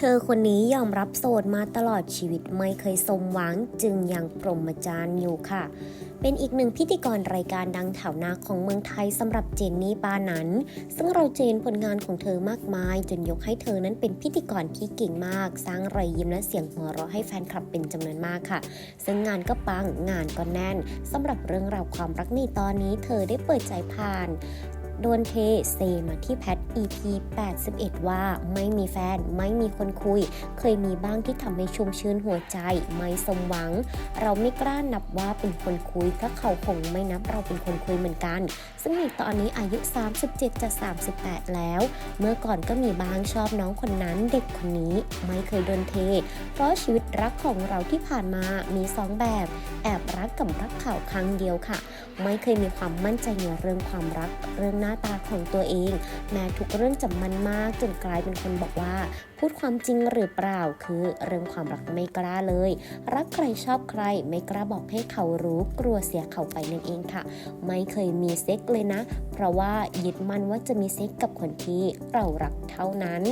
เธอคนนี้ยอมรับโสดมาตลอดชีวิตไม่เคยสมหวังจึงยังปรมจารย์อยู่ค่ะ เป็นอีกหนึ่งพิธีกรรายการดังแถวหน้าของเมืองไทยสำหรับเจนนี่ปานันซึ่งเราเจนผลงานของเธอมากมาย จนยกให้เธอนั้นเป็นพิธีกรที่เก่งมาก สร้างรอยยิ้มและเสียงหัวเราะให้แฟนคลับเป็นจำนวนมากค่ะ ซึ่งงานก็ปังงานก็แน่นสำหรับเรื่องราวความรักในตอนนี้ เธอได้เปิดใจผ่าน โดนเทเซมาที่แพท EP 81 ว่าไม่มีแฟนไม่มีคนคุย เคยมีบ้างที่ทำให้ชุ่มชื้นหัวใจ ไม่สมหวัง เราไม่กล้านับว่าเป็นคนคุยเพราะเขาคงไม่นับเราเป็นคนคุยเหมือนกัน ซึ่งในตอนนี้อายุ 37 จะ 38 แล้ว เมื่อก่อนก็มีบ้างชอบน้องคนนั้นเด็กคนนี้ไม่เคยโดนเท เพราะชีวิตรักของเราที่ผ่านมามีสองแบบ แอบรักกับรักเขาครั้งเดียวค่ะ ไม่เคยมีความมั่นใจในเรื่องความรักเรื่องหน้าตาของตัวเอง แม้ทุกเรื่องจะมันมากจนกลายเป็นคนบอกว่า พูดความจริงหรือเปล่าคือเรื่องความรักไม่กล้าเลย รักใครชอบใครไม่กล้าบอกให้เขารู้กลัวเสียเขาไปนั่นเองค่ะ ไม่เคยมีเซ็กเลยนะ เพราะว่ายึดมั่นว่าจะมีเซ็กกับคนที่เรารักเท่านั้น